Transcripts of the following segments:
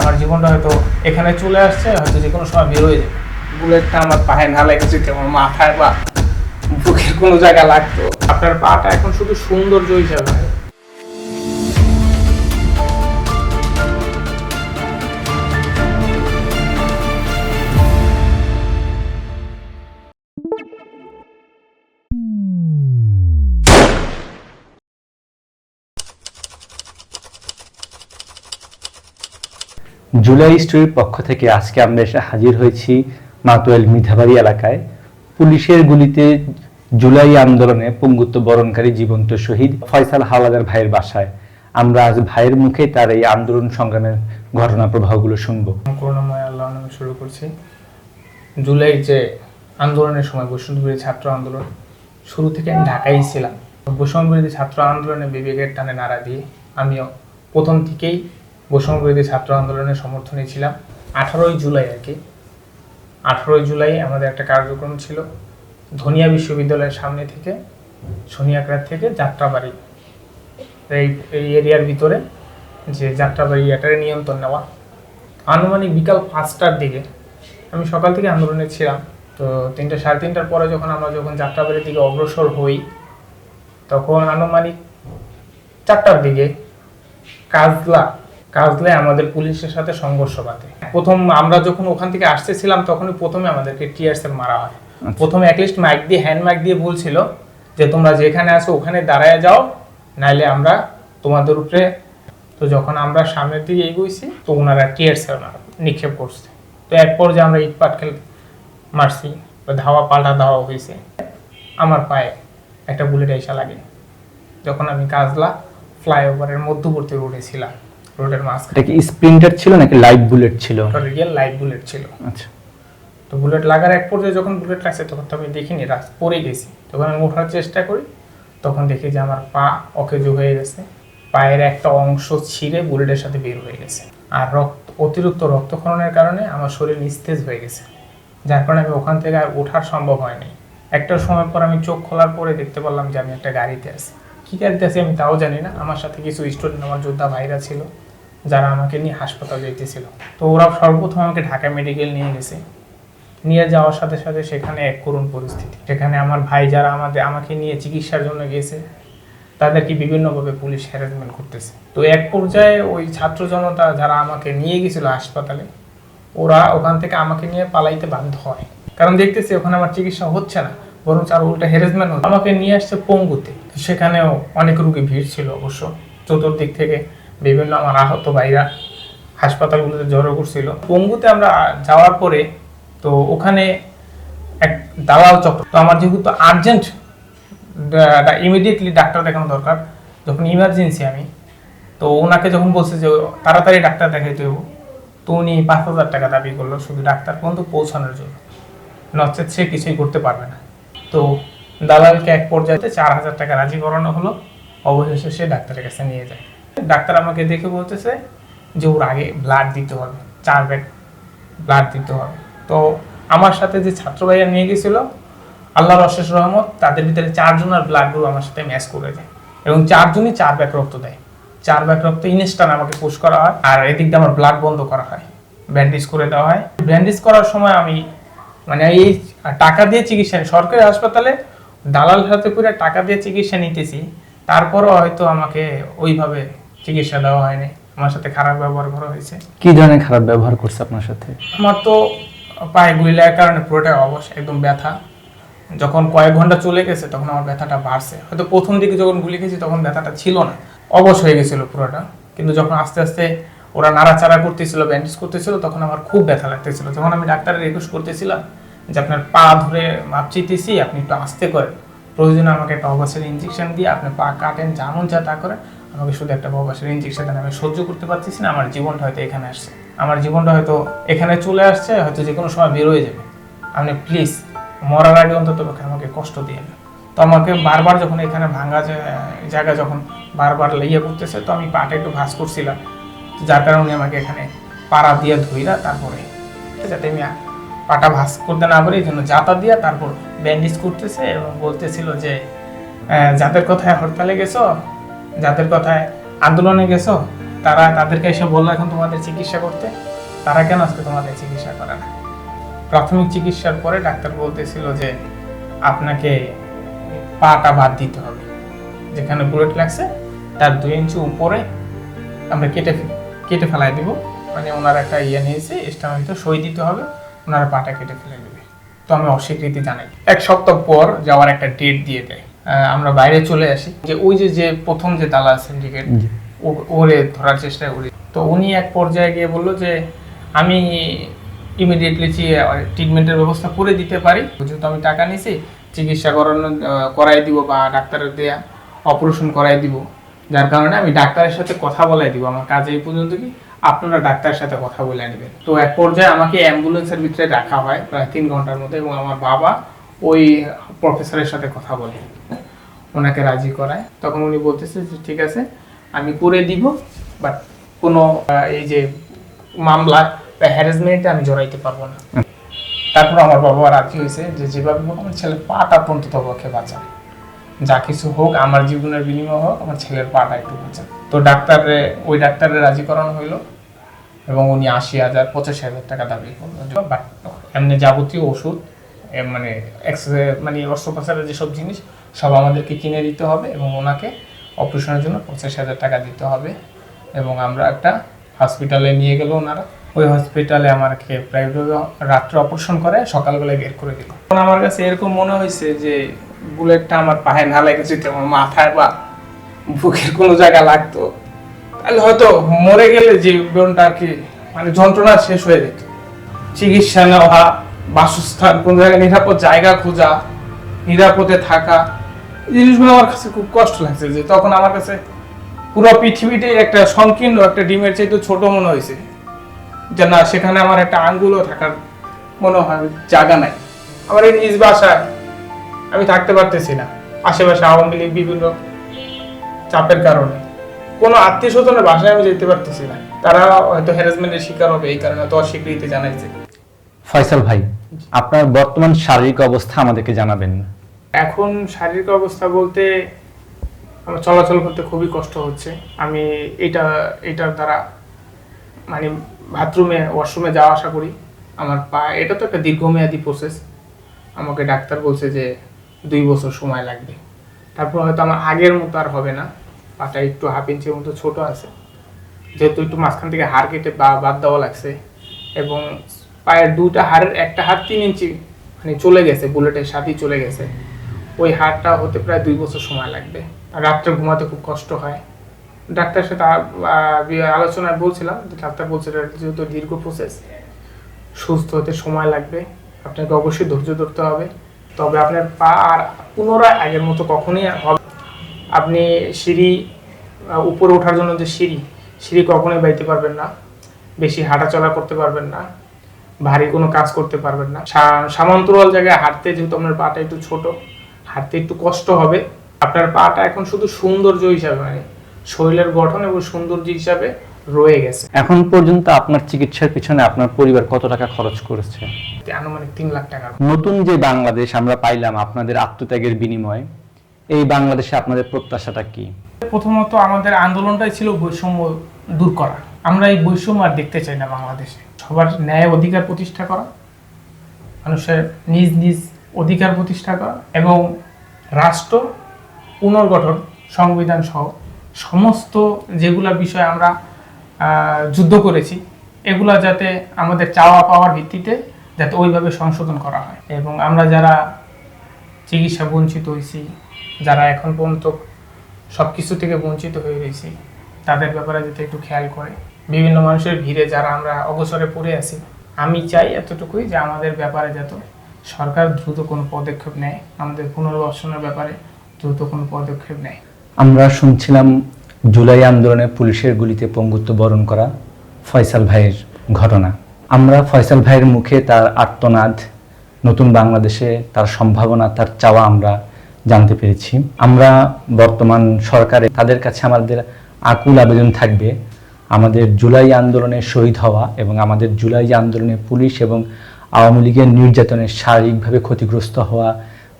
আমার জীবনটা হয়তো এখানে চলে আসছে, হয়তো যে কোনো সময় বের হয়ে যাবে। বুলেটটা আমার পায়ে না লেগেছে আমার মাথায় বা বুকের কোনো জায়গা লাগতো। আপনার পাটা এখন শুধু সৌন্দর্য হিসাবে জুলাই স্টোরির পক্ষ থেকে আজকে আমরা এসে হাজির হয়েছি মাতোয়েল মিঠাবাড়ি এলাকায়। পুলিশের গুলিতে জুলাই আন্দোলনে পঙ্গুত্ব বরণকারী জীবন্ত শহীদ ফয়সাল হাওলাদার ভাইয়ের বাসায়। আমরা আজ ভাইয়ের মুখে তার এই আন্দোলন সংগ্রামের ঘটনা প্রবাহগুলো শুনব। করুণাময় আল্লাহ শুরু করছি। জুলাই যে আন্দোলনের সময় বৈষ্ণববিরোধী ছাত্র আন্দোলন, শুরু থেকে আমি ঢাকায় ছিলাম। বৈষম্যবিরোধী ছাত্র আন্দোলনে বিবেকের টানে নাড়া দিয়ে আমিও প্রথম থেকেই বৈষম্যবিরোধী ছাত্র আন্দোলনের সমর্থনে ছিলাম। আঠারোই জুলাই আর কি। আঠারোই জুলাই আমাদের একটা কার্যক্রম ছিল। ধনিয়া বিশ্ববিদ্যালয়ের সামনে থেকে সোনিয়াকড়ার থেকে যাত্রাবাড়ি। এই এই এরিয়ার ভিতরে যে যাত্রাবাড়ি এটার নিয়ন্ত্রণ নেওয়া। আনুমানিক বিকাল পাঁচটার দিকে আমি সকাল থেকে আন্দোলনে ছিলাম। তো তিনটা, সাড়ে তিনটার পরে যখন আমরা যখন যাত্রাবাড়ির দিকে অগ্রসর হই, তখন আনুমানিক চারটার দিকে কাজলা কাজলায় আমাদের পুলিশের সাথে সংঘর্ষ বাধে। প্রথম আমরা যখন ওখান থেকে আসতেছিলাম তখনই প্রথমে আমাদেরকে টিয়ারসেল মারা হয়। প্রথমে অ্যাটলিস্ট মাইক দিয়ে হ্যান্ড মাইক দিয়ে বলছিল যে তোমরা যেখানে আছো ওখানে দাঁড়ায় যাও নাইলে আমরা তোমাদের উপরে তো যখন আমরা সামনের দিকে এগোইছি তো ওনারা টিয়ারসেল নিক্ষেপ করছে। তো এক পর্যায়ে আমরা ইট পাটকেল মারছি বা ধাওয়া পাল্টা ধাওয়া হয়েছে আমার পায়ে একটা বুলেট এসা লাগে। যখন আমি কাজলা ফ্লাইওভারের মধ্যবর্তী রোডে ছিলাম রোডের মাঝখানে এটা কি স্প্রিন্টার ছিল নাকি লাইভ বুলেট ছিল? রিয়েল লাইভ বুলেট ছিল। আচ্ছা। তো বুলেট লাগার এক পর্যায়ে যখন বুলেট লাগছে তখন তো আমি দেখিনি রাস পড়ে গেছি। তখন আমি ওঠার চেষ্টা করি তখন দেখি যে আমার পা অকেজো হয়ে গেছে। পায়ের একটা অংশ ছিঁড়ে বুলেটের সাথে বের হয়ে গেছে। আর রক্ত অতিরিক্ত রক্তক্ষরণের কারণে আমার শরীর নিস্তেজ হয়ে গেছে। যার কারণে আমি ওখান থেকে আর ওঠার সম্ভব হয়নি। একটা সময় পর আমি চোখ খোলার পরে দেখতে পারলাম যে আমি একটা গাড়িতে আছি। কী গাড়িতে আছি আমি তাও জানি না। আমার সাথে কিছু স্টুডেন্ট আমার যোদ্ধা ভাইরা ছিল। যারা আমাকে নিয়ে হাসপাতাল যেতেছিল। তো ওরা সর্বপ্রথম আমাকে ঢাকা মেডিকেল নিয়ে গেছে। নিয়ে যাওয়ার সাথে সাথে সেখানে এক করুণ পরিস্থিতি। সেখানে আমার ভাই যারা আমাদের, আমাকে নিয়ে চিকিৎসার জন্য গেছে, তাদেরকে বিভিন্নভাবে পুলিশ হ্যারাসমেন্ট করতেছে। তো এক পর্যায়ে ওই ছাত্র জনতা যারা আমাকে নিয়ে গেছিল হাসপাতালে, ওরা ওখান থেকে আমাকে নিয়ে পালাইতে বাধ্য হয়। কারণ দেখতেছি ওখানে আমার চিকিৎসা হচ্ছে না বরং আরও উল্টা হ্যারাসমেন্ট হচ্ছে। আমাকে নিয়ে আসছে পঙ্গুতে। সেখানেও অনেক রুগী ভিড় ছিল অবশ্য। চতুর্দিক থেকে বিভিন্ন আমার আহত ভাইরা হাসপাতালগুলোতে জড়ো করছিল। পঙ্গুতে আমরা যাওয়ার পরে তো ওখানে এক দালাল চক্র, তো আমার যেহেতু আর্জেন্ট ইমিডিয়েটলি ডাক্তার দেখানো দরকার, যখন ইমার্জেন্সি আমি, তো ওনাকে যখন বলছে যে তাড়াতাড়ি ডাক্তার দেখাইতে হব তো উনি পাঁচ হাজার টাকা দাবি করল, শুধু ডাক্তার পর্যন্ত পৌঁছানোর জন্য। নচেত সে কিছুই করতে পারবে না। তো দালালকে এক পর্যায়ে চার হাজার টাকা রাজি করানো হলো, অবশেষে সে ডাক্তারের কাছে নিয়ে যায়। ডাক্তার আমাকে দেখে বলতেছে যে ওর আগে ব্লাড দিতে হবে, চার ব্যাগ ব্লাড দিতে হবে। তো আমার সাথে যে ছাত্র ভাইয়া নিয়ে গেছিল, আল্লাহর অশেষ রহমত, তাদের ভিতরে চারজনের ব্লাড গ্রুপ আমার সাথে ম্যাচ করে দেয় এবং চারজনই চার ব্যাগ রক্ত দেয়। চার ব্যাগ রক্ত ইনস্টান আমাকে পুশ করা হয় আর এদিক দিয়ে আমার ব্লাড বন্ধ করা হয় ব্যান্ডেজ করে দেওয়া হয়। ব্যান্ডেজ করার সময় আমি মানে এই টাকা দিয়ে চিকিৎসা সরকারি হাসপাতালে দালাল হাতে করে টাকা দিয়ে চিকিৎসা নিতেছি, তারপরও হয়তো আমাকে ওইভাবে চিকিৎসা দেওয়া হয়নি। আমার সাথে খারাপ ব্যবহার করা হয়েছে। কি ধরনের খারাপ ব্যবহার করছে আপনার সাথে? আমার তো পায়ে গুলি লাগার কারণে পুরোটাই অবশ একদম ব্যথা। যখন কয়েক ঘণ্টা চলে গেছে তখন আমার ব্যথাটা বাড়ছে। হয়তো প্রথম দিকে যখন গুলি খেয়েছি তখন ব্যথাটা ছিল না। অবশ হয়ে গেছিল পুরোটা। কিন্তু যখন আস্তে আস্তে ওরা নাড়াচাড়া করতেছিল ব্যান্ডেজ করতেছিল তখন আমার খুব ব্যথা লাগতেছিল। যখন আমি ডাক্তারের রিকোয়েস্ট করতেছিলাম যে আপনার পা ধরে মাপ চিতেছি আপনি একটু আস্তে করেন। প্রয়োজনে আমাকে একটা অবাসের ইঞ্জেকশন দিয়ে আপনি পা কাটেন যেমন যা তা করে আমাকে শুধু একটা ইঞ্জেকশন দেন আমি সহ্য করতে পারতেছি না, আমার জীবনটা হয়তো এখানে আসছে। আমার জীবনটা হয়তো এখানে চলে আসছে, হয়তো যে কোনো সময় বেরোয় যাবে। আপনি প্লিজ মরার আগে অন্তত আমাকে কষ্ট দিয়ে না তো আমাকে বারবার যখন এখানে ভাঙা জায়গা যখন বারবার ইয়ে করতেছে তো আমি পাটা একটু ভাস করছিলাম। যার কারণে আমাকে এখানে পাড়া দিয়ে ধুইরা তারপরে যাতে আমি পাটা ভাস করতে না পারি এই জন্য জাতা দিয়া তারপর ব্যান্ডেজ করতেছে এবং বলতেছিল যে যাদের কথায় হরতালে গেছো যাদের কথায় আন্দোলনে গেছো, তারা তাদেরকে এসে বলল, এখন তোমাদের চিকিৎসা করতে। তারা কেন আজকে তোমাদের চিকিৎসা করে না? প্রাথমিক চিকিৎসার পরে ডাক্তার বলতেছিল যে, আপনাকে পাটা বাদ দিতে হবে। যেখানে বুলেট লাগছে, তার দুই ইঞ্চি উপরে আমরা কেটে কেটে ফেলাই দিব। মানে ওনার একটা ইয়ে নিয়েছে স্টামিত সই দিতে হবে, ওনার পাটা কেটে ফেলে দেবে। তো আমি অস্বীকৃতি জানাই। এক সপ্তাহ পর যাওয়ার একটা ডেট দিয়ে দেয়। আমরা বাইরে চলে আসি। যে ওই যে যে প্রথম যে দালাল সিন্ডিকেট ওরে ধরার চেষ্টা করি। তো উনি এক পর্যায়ে গিয়ে বলল যে আমি ইমিডিয়েটলি ট্রিটমেন্টের ব্যবস্থা করে দিতে পারি যেহেতু আমি টাকা নিছি চিকিৎসা করানো করাই দিব বা ডাক্তারের দেয়া অপারেশন করাই দিব। যার কারণে আমি ডাক্তারের সাথে কথা বলাই দিব। আমার কাজ এই পর্যন্ত কি আপনারা ডাক্তারের সাথে কথা বলে নেবেন। তো এক পর্যায়ে আমাকে অ্যাম্বুলেন্সের ভিতরে রাখা হয় প্রায় তিন ঘণ্টার মধ্যে এবং আমার বাবা ওই প্রফেসরের সাথে কথা বলে, ওনাকে রাজি করায়। তখন উনি বলতেছে যে, ঠিক আছে, আমি করে দিব বাট কোনো এই যে মামলা বা হ্যারাসমেন্টে আমি জড়াইতে পারব না। তারপর আমার বাবা রাজি হয়েছে যে, যেভাবে হোক, আমার ছেলের পাটা অন্তত পক্ষে বাঁচান যা কিছু হোক, আমার জীবনের বিনিময় হোক, আমার ছেলের পাটা একটু বাঁচান তো ডাক্তারে, ওই ডাক্তারের রাজি করানো হইল এবং উনি আশি হাজার পঁচাশি হাজার টাকা দাবি করল। বাট এমনি যাবতীয় ওষুধ মানে মানে অস্ত্রোপচারের যেসব জিনিস, সব আমাদেরকে কিনে দিতে হবে এবং ওনাকে অপারেশনের জন্য পঁচাশি হাজার টাকা দিতে হবে। এবং আমরা একটা হসপিটালে নিয়ে গেল ওনারা। ওই হসপিটালে আমাকে প্রাইভেটভাবে রাত্রে অপারেশন করে, সকালবেলায় বের করে দিল। আমার কাছে এরকম মনে হয়েছে যে, বুলেটটা আমার পায়ে না লেগেছে আমার মাথায় বা বুকের কোনো জায়গা লাগতো। তাহলে হয়তো মরে গেলে জীবনটা আর কি মানে যন্ত্রণা শেষ হয়ে যেত। চিকিৎসা নেওয়া বাসস্থান, কোন জায়গায় নিরাপদ জায়গা খোঁজা, নিরাপদে থাকা, এই জিনিসগুলো আমার কাছে খুব কষ্ট লাগছে যে তখন আমার কাছে পুরো পৃথিবীতে একটা সংকীর্ণ একটা ডিমের চাইতে ছোট মনে হয়েছে। যে না, সেখানে আমার একটা আঙ্গুলও থাকার মনে হয়, জায়গা নাই। আমার এই নিজ বাসায় আমি থাকতে পারতেছি না। আশেপাশে আওয়ামী লীগ বিভিন্ন চাপের কারণে। কোনো আত্মীয় স্বজনের বাসায় আমি যেতে পারতেছি না। তারা হয়তো হ্যারাসমেন্টের শিকার হবে, এই কারণে তো অস্বীকৃতি জানাইছে। ফয়সাল ভাই আপনার বর্তমান শারীরিক অবস্থা আমাদেরকে জানাবেন। এখন শারীরিক অবস্থা বলতে আমার চলাচল করতে খুবই কষ্ট হচ্ছে। আমি এটা, এটার দ্বারা মানে বাথরুমে, ওয়াশরুমে যাওয়া আসা করি। আমার পা, এটা তো একটা দীর্ঘমেয়াদী প্রসেস আমাকে ডাক্তার বলছে যে দুই বছর সময় লাগবে। তারপর হয়তো আমার আগের মতো আর হবে না। পাটা একটু হাফ ইঞ্চির মতো ছোট আছে। যেহেতু একটু মাঝখান থেকে হাড় কেটে বা বাদ দেওয়া লাগছে। এবং পায়ের দুইটা হাড়ের একটা হাড় তিন ইঞ্চি মানে চলে গেছে, বুলেটের সাথেই চলে গেছে। ওই হাড়টা হতে প্রায় দুই বছর সময় লাগবে। রাত্রে ঘুমাতে খুব কষ্ট হয়। ডাক্তারের সাথে আলোচনায় বলছিলাম ডাক্তার বলছে যেহেতু দীর্ঘ প্রসেস সুস্থ হতে সময় লাগবে। আপনাকে অবশ্যই ধৈর্য ধরতে হবে। তবে আপনার পা আর পুনরায় আগের মতো কখনোই হবে আপনি সিঁড়ি উপরে ওঠার জন্য যে সিঁড়ি সিঁড়ি কখনোই বাইতে পারবেন না। বেশি হাঁটাচলা করতে পারবেন না। ভারী কোনো কাজ করতে পারবেন না। সমান্তরাল জায়গায় হাঁটতে যেহেতু আপনার পাটা একটু ছোট হাঁটতে একটু কষ্ট হবে। আপনার পাটা এখন শুধু সৌন্দর্য হিসাবে মানে শরীরের গঠন এবং সৌন্দর্য হিসাবে রয়ে গেছে। এখন পর্যন্ত আপনার চিকিৎসার পিছনে আপনার পরিবার কত টাকা খরচ করেছে? আনুমানিক তিন লাখ টাকা। নতুন যে বাংলাদেশ আমরা পাইলাম আপনাদের আত্মত্যাগের বিনিময়ে এই বাংলাদেশে আপনাদের প্রত্যাশাটা কি? প্রথমত আমাদের আন্দোলনটাই ছিল বৈষম্য দূর করা। আমরা এই বৈষম্য আর দেখতে চাই না বাংলাদেশে। সবার ন্যায় অধিকার প্রতিষ্ঠা করা, মানুষের নিজ নিজ অধিকার প্রতিষ্ঠা করা এবং রাষ্ট্র পুনর্গঠন সংবিধান সহ সমস্ত যেগুলা বিষয় আমরা যুদ্ধ করেছি, এগুলা যাতে আমাদের চাওয়া পাওয়ার ভিত্তিতে যাতে ওইভাবে সংশোধন করা হয়। এবং আমরা যারা চিকিৎসা বঞ্চিত হয়েছি যারা এখন পর্যন্ত সব কিছু থেকে বঞ্চিত হয়ে রয়েছি, তাদের ব্যাপারে যাতে একটু খেয়াল করে। বিভিন্ন মানুষের ভিড়ে যারা আমরা অবসরে পড়ে আছি, আমি চাই এতটুকুই যে আমাদের ব্যাপারে যাতে সরকার দ্রুত কোনো পদক্ষেপ নেয়, আমাদের পুনর্বাসনের ব্যাপারে দ্রুত কোনো পদক্ষেপ নেয়। আমরা শুনছিলাম জুলাই আন্দোলনে পুলিশের গুলিতে পঙ্গুত্ব বরণ করা ফয়সাল ভাইয়ের ঘটনা। আমরা ফয়সাল ভাইয়ের মুখে তার আর্তনাদ নতুন বাংলাদেশে তার সম্ভাবনা, তার চাওয়া আমরা জানতে পেরেছি। আমরা বর্তমান সরকারে তাদের কাছে আমাদের আকুল আবেদন থাকবে আমাদের জুলাই আন্দোলনে শহীদ হওয়া এবং আমাদের জুলাই আন্দোলনে পুলিশ এবং আওয়ামী লীগের নির্যাতনে শারীরিকভাবে ক্ষতিগ্রস্ত হওয়া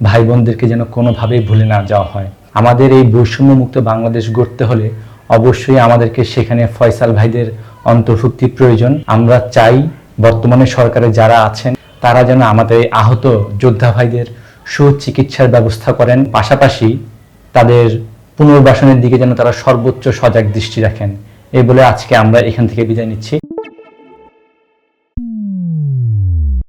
ভাই বোনদেরকে যেন কোনোভাবেই ভুলে না যাওয়া হয়। আমাদের এই বৈষম্যমুক্ত বাংলাদেশ গড়তে হলে অবশ্যই আমাদেরকে সেখানে ফয়সাল ভাইদের অন্তর্ভুক্তি প্রয়োজন। আমরা চাই বর্তমানে সরকারে যারা আছেন, তারা যেন আমাদের এই আহত যোদ্ধা ভাইদের সুচিকিৎসার ব্যবস্থা করেন। পাশাপাশি তাদের পুনর্বাসনের দিকে যেন তারা সর্বোচ্চ সজাগ দৃষ্টি রাখেন। এই বলে আজকে আমরা এখান থেকে বিদায় নিচ্ছি।